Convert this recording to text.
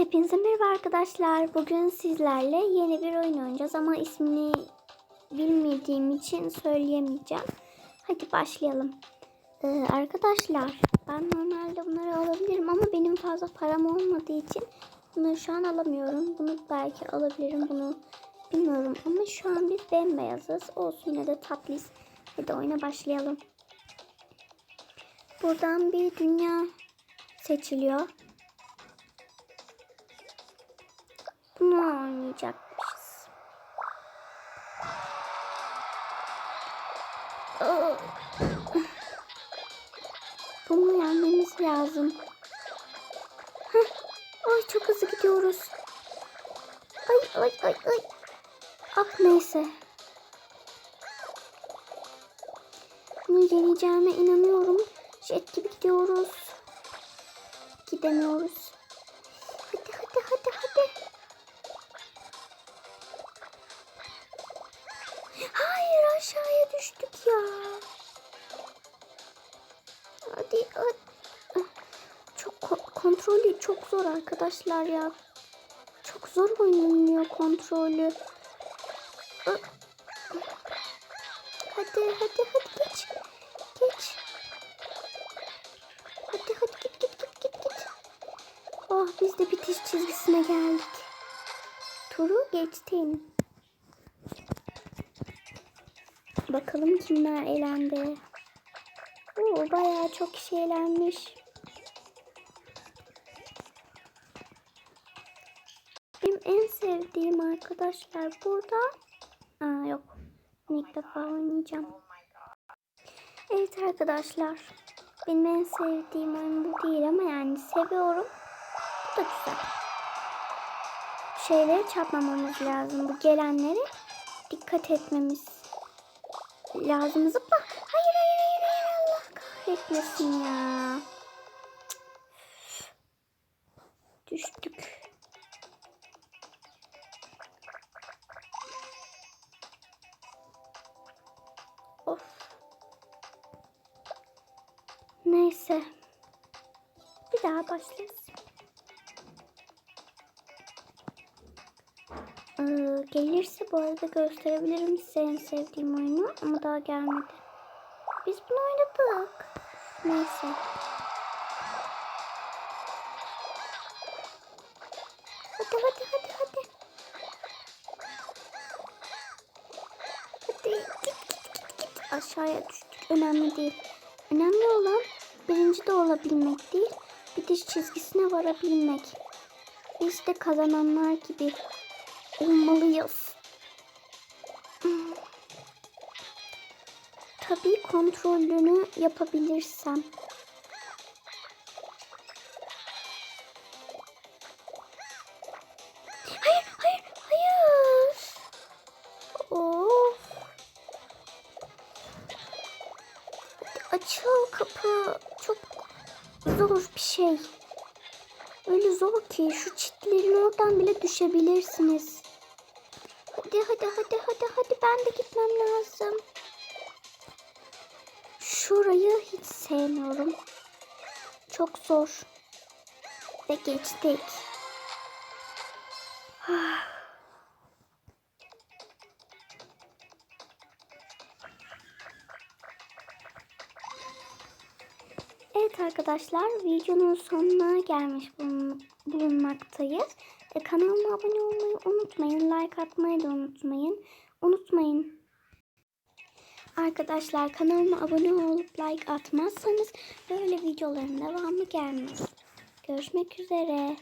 Hepinize merhaba arkadaşlar. Bugün sizlerle yeni bir oyun oynayacağız ama ismini bilmediğim için söyleyemeyeceğim. Hadi başlayalım. Ee, arkadaşlar ben normalde bunları alabilirim ama benim fazla param olmadığı için bunları şu an alamıyorum. Bunu belki alabilirim bunu bilmiyorum ama şu an biz bembeyazız. Olsun yine de tatlıyız. Hadi oyuna başlayalım. Buradan bir dünya seçiliyor. Bunu oynayacakmışız. Bunu yenmemiz lazım. Ay çok hızlı gidiyoruz. Ay ay ay ay. Ah neyse. Bunu yeneceğime inanıyorum. Jet gibi gidiyoruz. Gidemiyoruz. Hadi hadi hadi hadi. Hayır aşağıya düştük ya. Hadi, hadi. Çok ko- kontrolü çok zor arkadaşlar ya. Çok zor oynanıyor kontrolü. Hadi hadi hadi geç. Geç. Hadi hadi git git git git git. Oh biz de bitiş çizgisine geldik. Turu geçtin. Bakalım kimler elendi. Oo, bayağı çok kişi elenmiş. Benim en sevdiğim arkadaşlar burada. Aa yok. İlk defa oynayacağım. Evet arkadaşlar. Benim en sevdiğim oyun bu değil ama yani seviyorum. Bu da güzel. Şeyleri çarpmamamız lazım. Bu gelenlere dikkat etmemiz lazım. Zıpla. Hayır hayır hayır hayır. Allah kahretmesin ya. Düştük. Of. Neyse. Bir daha başlarız. Ee, gelirse bu arada gösterebilirim size en sevdiğim oyunu ama daha gelmedi. Biz bunu oynadık. Neyse. Hadi hadi hadi hadi. Hadi git git git git. Aşağıya düştük. Önemli değil. Önemli olan birinci de olabilmek değil. Bitiş çizgisine varabilmek. Biz de kazananlar gibi olmalıyız. Tabii kontrolünü yapabilirsem. Hayır, hayır, hayır. Of. Açıl kapı. Çok zor bir şey. Öyle zor ki şu çitlerin oradan bile düşebilirsiniz. Hadi hadi hadi hadi hadi ben de gitmem lazım. Şurayı hiç sevmiyorum. Çok zor. Ve geçtik. Evet arkadaşlar videonun sonuna gelmiş bulun- bulunmaktayız. E, kanalıma abone olmayı unutmayın. Like atmayı da unutmayın. Unutmayın. Arkadaşlar kanalıma abone olup like atmazsanız böyle videoların devamı gelmez. Görüşmek üzere.